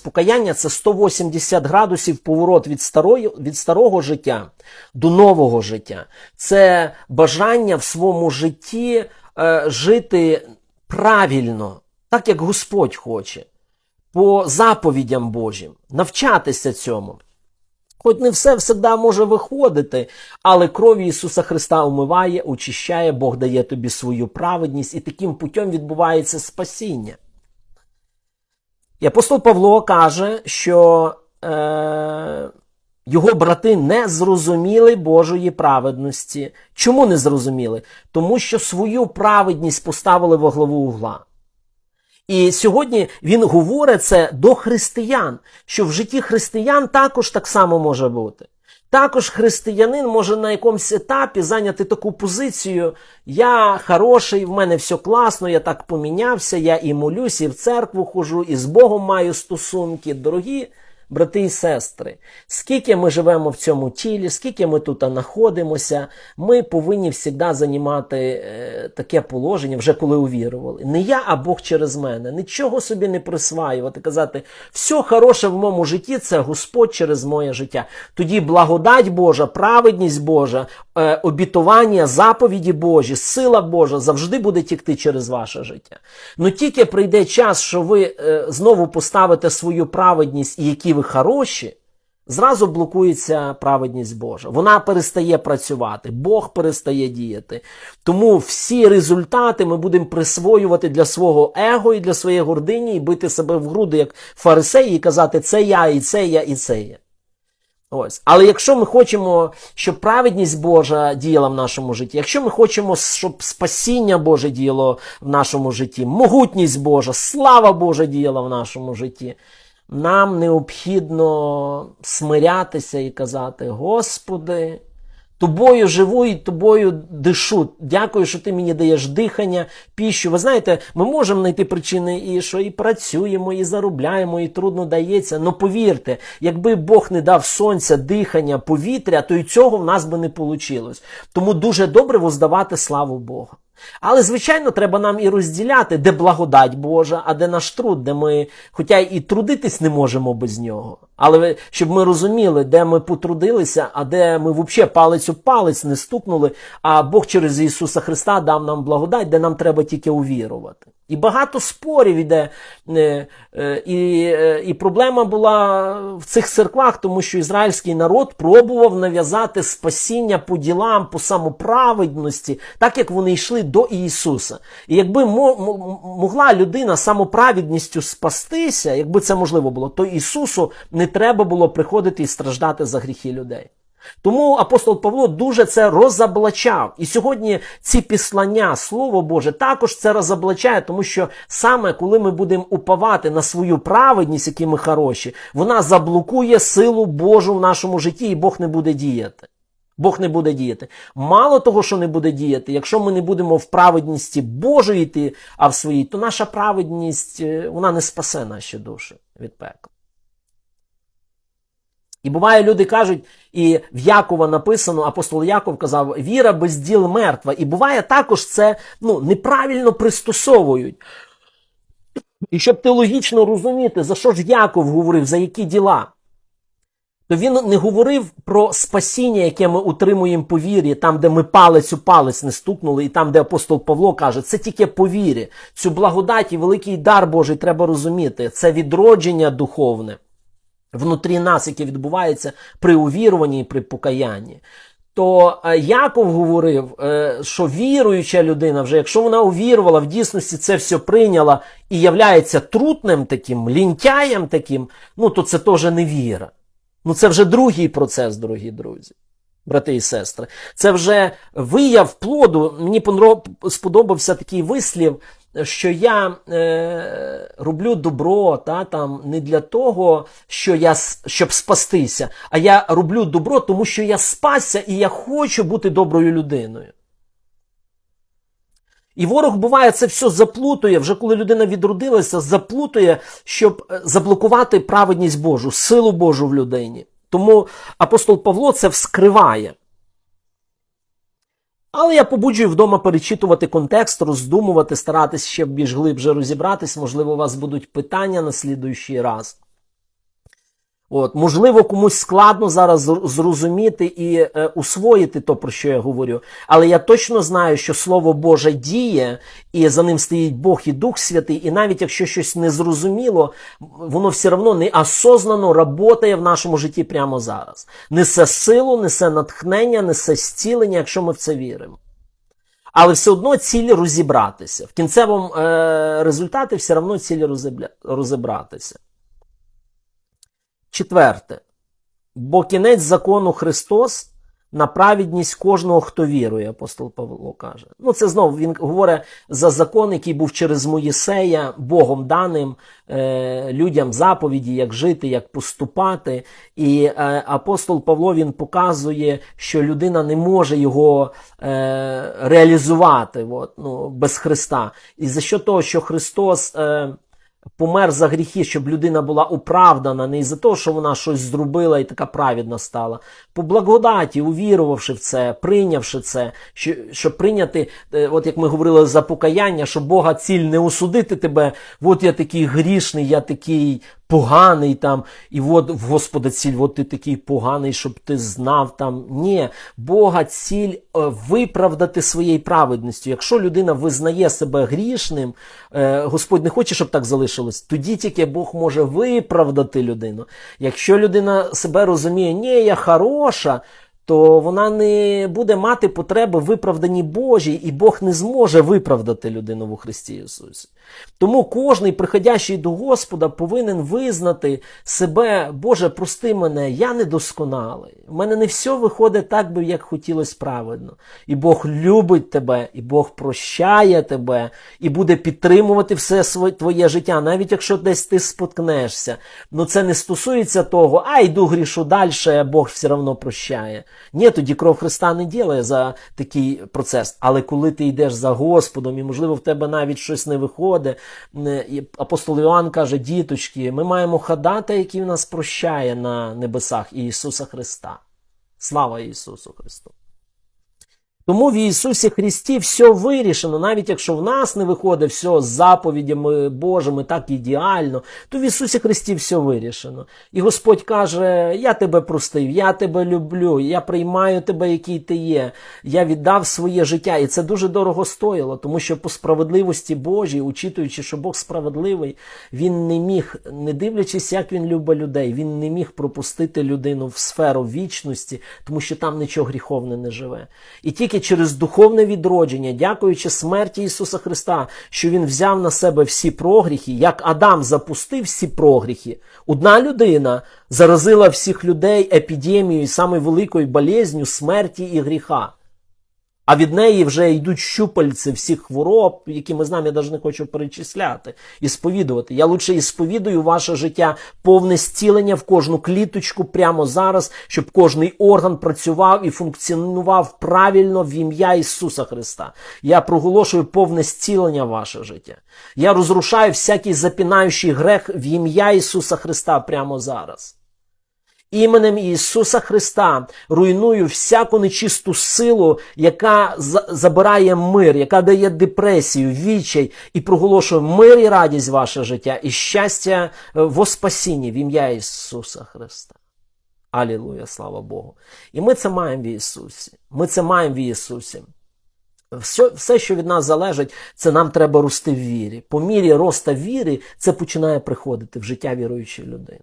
покаяння це 180 градусів поворот від старої, від старого життя до нового життя. Це бажання в своєму житті е, жити правильно, так як Господь хоче, по заповідям Божим, навчатися цьому. Хоч не все завжди може виходити, але кров Ісуса Христа умиває, очищає, Бог дає тобі свою праведність, і таким путем відбувається спасіння. І апостол Павло каже, що е, його брати не зрозуміли Божої праведності. Чому не зрозуміли? Тому що свою праведність поставили во главу угла. І сьогодні він говорить це до християн, що в житті християн також так само може бути. Також християнин може на якомусь етапі зайняти таку позицію: я хороший, в мене все класно, я так помінявся, я і молюсь, і в церкву хожу, і з Богом маю стосунки. Дорогі брати і сестри, скільки ми живемо в цьому тілі, скільки ми тут знаходимося, ми повинні завжди займати е, таке положення, вже коли увірували. Не я, а Бог через мене. Нічого собі не присваювати, казати, все хороше в моєму житті це Господь через моє життя. Тоді благодать Божа, праведність Божа, обітування, заповіді Божі, сила Божа завжди буде тікти через ваше життя. Ну тільки прийде час, що ви е, знову поставите свою праведність і які ви хороші, зразу блокується праведність Божа. Вона перестає працювати, Бог перестає діяти. Тому всі результати ми будемо присвоювати для свого его і для своєї гордині, і бити себе в груди, як фарисеї, і казати, це я, і це я, і це я. Ось. Але якщо ми хочемо, щоб праведність Божа діяла в нашому житті, якщо ми хочемо, щоб спасіння Боже діяло в нашому житті, могутність Божа, слава Божа діяла в нашому житті, нам необхідно смирятися і казати: Господи, тобою живу і тобою дишу. Дякую, що ти мені даєш дихання, піщу. Ви знаєте, ми можемо знайти причини, і що і працюємо, і заробляємо, і трудно дається. Ну повірте, якби Бог не дав сонця, дихання, повітря, то і цього в нас би не вийшло. Тому дуже добре воздавати славу Богу. Але, звичайно, треба нам і розділяти, де благодать Божа, а де наш труд, де ми, хоча і трудитись не можемо без нього. Але щоб ми розуміли, де ми потрудилися, а де ми взагалі палець у палець не стукнули, а Бог через Ісуса Христа дав нам благодать, де нам треба тільки увірувати. І багато спорів іде. е, е, І, е, і проблема була в цих церквах, тому що ізраїльський народ пробував нав'язати спасіння по ділам, по самоправедності, так як вони йшли до Ісуса. І якби мо- мо- могла людина самоправедністю спастися, якби це можливо було, то Ісусу не треба було приходити і страждати за гріхи людей. Тому апостол Павло дуже це розоблачав. І сьогодні ці післання, Слово Боже, також це розоблачає, тому що саме коли ми будемо уповати на свою праведність, які ми хороші, вона заблокує силу Божу в нашому житті, і Бог не буде діяти. Бог не буде діяти. Мало того, що не буде діяти, якщо ми не будемо в праведності Божої йти, а в своїй, то наша праведність е, вона не спасе наші душі від пекла. І буває, люди кажуть, і в Якова написано, апостол Яков казав, віра без діл мертва. І буває також це ну, неправильно пристосовують. І щоб теологічно розуміти, за що ж Яков говорив, за які діла, то він не говорив про спасіння, яке ми утримуємо по вірі, там, де ми палець у палець не стукнули, і там, де апостол Павло каже, це тільки по вірі. Цю благодать і великий дар Божий треба розуміти. Це відродження духовне внутрі нас, яке відбувається при увіруванні і при покаянні. То е, Яков говорив, е, що віруюча людина, вже якщо вона увірувала, в дійсності це все прийняла і являється трутним таким, лінтяєм таким, ну то це теж не віра. Ну це вже другий процес, дорогі друзі, брати і сестри. Це вже вияв плоду. Мені сподобався такий вислів, що я е, роблю добро та, там, не для того, що я, щоб спастися, а я роблю добро, тому що я спасся і я хочу бути доброю людиною. І ворог буває це все заплутує, вже коли людина відродилася, заплутує, щоб е, заблокувати праведність Божу, силу Божу в людині. Тому апостол Павло це вскриває. Але я побуджую вдома перечитувати контекст, роздумувати, старатись ще більш глибше розібратись. Можливо, у вас будуть питання на слідуючий раз. От, можливо, комусь складно зараз зрозуміти і е, усвоїти то, про що я говорю. Але я точно знаю, що Слово Боже діє, і за ним стоїть Бог і Дух Святий. І навіть якщо щось не зрозуміло, воно все одно неосознано работає в нашому житті прямо зараз. Несе силу, несе натхнення, несе зцілення, якщо ми в це віримо. Але все одно ціль розібратися. В кінцевому е, результаті все одно ціль розібратися. Четверте. Бо кінець закону Христос на праведність кожного, хто вірує, апостол Павло каже. Ну, це знову він говорить за закон, який був через Моїсея, Богом даним е, людям заповіді, як жити, як поступати. І е, апостол Павло він показує, що людина не може його е, реалізувати от, ну, без Христа. І за що того, що Христос. Е, помер за гріхи, щоб людина була оправдана, не із-за того, що вона щось зробила і така праведна стала. По благодаті, увірувавши в це, прийнявши це, що, щоб прийняти, е, от як ми говорили за покаяння, що Бога ціль не осудити тебе, от я такий грішний, я такий поганий там, і от в Господа ціль, от ти такий поганий, щоб ти знав там. Ні, Бога ціль е, виправдати своєю праведністю. Якщо людина визнає себе грішним, е, Господь не хоче, щоб так залишилось, тоді тільки Бог може виправдати людину. Якщо людина себе розуміє, ні, я хороша. То вона не буде мати потреби в виправданні Божій, і Бог не зможе виправдати людину у Христі Ісусі. Тому кожний, приходящий до Господа, повинен визнати себе, Боже, прости мене, я недосконалий. У мене не все виходить так, би, як хотілося правильно. І Бог любить тебе, і Бог прощає тебе, і буде підтримувати все своє твоє життя, навіть якщо десь ти споткнешся. Ну це не стосується того, а йду грішу далі, а Бог все одно прощає. Ні, тоді кров Христа не ділає за такий процес. Але коли ти йдеш за Господом, і можливо в тебе навіть щось не виходить, апостол Іоанн каже, діточки, ми маємо ходата, який нас прощає на небесах Ісуса Христа. Слава Ісусу Христу! Тому в Ісусі Христі все вирішено, навіть якщо в нас не виходить все з заповідями Божими так ідеально, то в Ісусі Христі все вирішено. І Господь каже: Я тебе простив, я тебе люблю, я приймаю тебе, який ти є. Я віддав своє життя. І це дуже дорого стоїло, тому що по справедливості Божій, учитуючи, що Бог справедливий, він не міг, не дивлячись, як він любить людей, він не міг пропустити людину в сферу вічності, тому що там нічого гріховне не живе. І тільки через духовне відродження, дякуючи смерті Ісуса Христа, що Він взяв на себе всі прогріхи, як Адам запустив всі прогріхи, одна людина заразила всіх людей епідемією, самою великою болезнью смерті і гріха. А від неї вже йдуть щупальці всіх хвороб, які ми з нами навіть не хочу перечисляти, і сповідувати. Я лучше і сповідую ваше життя повне зцілення в кожну кліточку прямо зараз, щоб кожний орган працював і функціонував правильно в ім'я Ісуса Христа. Я проголошую повне зцілення ваше життя. Я розрушаю всякий запінаючий грех в ім'я Ісуса Христа прямо зараз. Іменем Ісуса Христа руйную всяку нечисту силу, яка забирає мир, яка дає депресію, відчай і проголошує мир і радість ваше життя і щастя е, во спасінні в ім'я Ісуса Христа. Алілуя, слава Богу. І ми це маємо в Ісусі. Ми це маємо в Ісусі. Все, все, що від нас залежить, це нам треба рости в вірі. По мірі роста віри це починає приходити в життя віруючої людини.